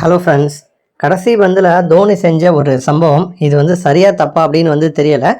Hello friends கடைசி பந்தில் தோனி செஞ்ச ஒரு சம்பவம். இது வந்து சரியாக தப்பா அப்படின்னு வந்து தெரியலை.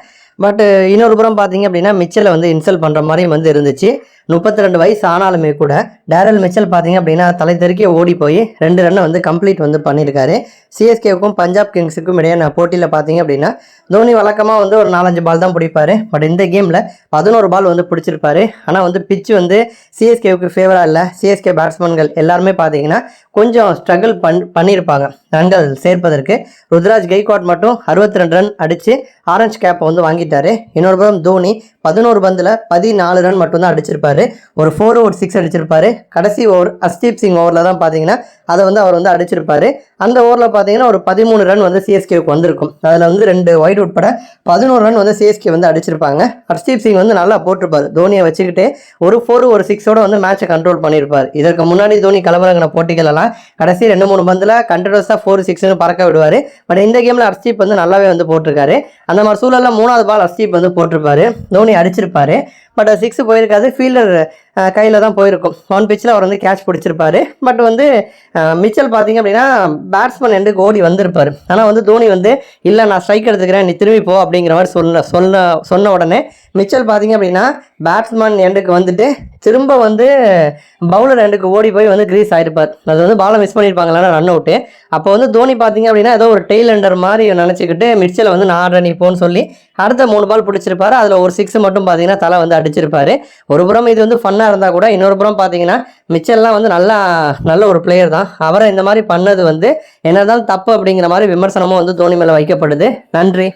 பட் இன்னொரு புறம் பார்த்தீங்க அப்படின்னா மிச்சலை வந்து இன்சல்ட் பண்ணுற மாதிரியும் வந்து இருந்துச்சு. முப்பத்தி ரெண்டு வயசு ஆனாலுமே கூட டேரல் மிச்சல் பார்த்தீங்க அப்படின்னா தலை தெருக்கி ஓடி போய் ரெண்டு ரன்னை வந்து கம்ப்ளீட் வந்து பண்ணியிருக்காரு. சிஎஸ்கேவுக்கும் பஞ்சாப் கிங்ஸுக்கும் இடையான போட்டியில் பார்த்தீங்க அப்படின்னா தோனி வழக்கமாக வந்து ஒரு நாலஞ்சு பால் தான் பிடிப்பார். பட் இந்த கேமில் பதினோரு பால் வந்து பிடிச்சிருப்பாரு. ஆனால் வந்து பிச்சு வந்து சிஎஸ்கேவுக்கு ஃபேவராக இல்லை. சிஎஸ்கே பேட்ஸ்மேன்கள் எல்லாருமே பார்த்தீங்கன்னா கொஞ்சம் ஸ்ட்ரகிள் பண் பண்ணியிருப்பாங்க. ரன்கள் சேர்ப்பதற்கு. ருத்ராஜ் கெய்க்வாட் மட்டும் அறுபத்தி ரெண்டு ரன் அடித்து ஆரஞ்சு கேப்பை வந்து வாங்கிட்டாரு. இன்னொரு புறம் தோனி பதினோரு பந்தில் பதினாலு ரன் மட்டும்தான் அடிச்சிருப்பாரு. ஒரு ஃபோர் ஓவர் சிக்ஸ் அடிச்சிருப்பாரு. கடைசி ஓவர் அஸ்தீப் சிங் ஓவரில் தான் பார்த்தீங்கன்னா அதை வந்து அவர் வந்து அடிச்சிருப்பாரு. அந்த ஓவரில் பார்த்தீங்கன்னா ஒரு பதிமூணு ரன் வந்து சிஎஸ்கேவுக்கு வந்திருக்கும். அதில் வந்து ரெண்டு ஒயிட் உட்பட பதினோரு ரன் வந்து சிஎஸ்கே வந்து அடிச்சிருப்பாங்க. ஹர்ஷ்தீப் சிங் வந்து நல்லா போட்டிருப்பாரு. தோனியை வச்சுக்கிட்டு ஒரு ஃபோர் ஒரு சிக்ஸோட வந்து மேட்சை கண்ட்ரோல் பண்ணியிருப்பார். இதற்கு முன்னாடி தோனி களமிறங்கின போட்டிகள் எல்லாம் கடைசி ரெண்டு மூணு பந்தில் கண்டினியூஸாக ஃபோர் சிக்ஸ்னு பறக்க விடுவார். பட் இந்த கேமில் ஹர்ஷ்தீப் வந்து நல்லாவே வந்து போட்டிருக்காரு. அந்த மாதிரி சூழலில் மூணாவது பால் ஹர்ஷ்தீப் வந்து போட்டிருப்பாரு. தோனி அடிச்சிருப்பாரு. பட் சிக்ஸ் uh, போயிருக்காது. ஃபீல்டர் uh, கையில் தான் போயிருக்கும். ஒன் பிச்சில் அவர் வந்து கேட்ச் பிடிச்சிருப்பாரு. பட் வந்து uh, மிச்சல் பார்த்தீங்க அப்படின்னா பேட்ஸ்மேன் எண்டுக்கு ஓடி வந்திருப்பார். ஆனால் வந்து தோனி வந்து இல்லை நான் ஸ்ட்ரைக் எடுத்துக்கிறேன். நீ திரும்பி போ. அப்படிங்கிற மாதிரி சொன்ன சொன்ன சொன்ன உடனே மிச்சல் பார்த்தீங்க அப்படின்னா பேட்ஸ்மேன் எண்டுக்கு வந்துட்டு திரும்ப வந்து பவுலர் எண்டுக்கு ஓடி போய் வந்து கிரீஸ் ஆகிருப்பார் அது வந்து பாலை மிஸ் பண்ணியிருப்பாங்களா ரன் அவுட்டு அப்போ வந்து தோனி பார்த்தீங்க அப்படின்னா ஏதோ ஒரு டெய்ல் எண்டர் மாதிரி நினச்சிக்கிட்டு மிச்சலை வந்து நான் ஆடுறேன் நீ போன்னு சொல்லி அடுத்த மூணு பால் பிடிச்சிருப்பாரு. அதில் ஒரு சிக்ஸ் மட்டும் பார்த்தீங்கன்னா தலை வந்து அடிச்சிருப்பாரு ஒரு புறம் இது வந்து ஃபன்னாக இருந்தால் கூட இன்னொரு புறம் பார்த்தீங்கன்னா மிச்சல்லாம் வந்து நல்லா நல்ல ஒரு பிளேயர் தான். அவரை இந்த மாதிரி பண்ணது வந்து என்னதான் தப்பு அப்படிங்கிற மாதிரி விமர்சனமும் வந்து தோனி மேலே வைக்கப்படுது. நன்றி.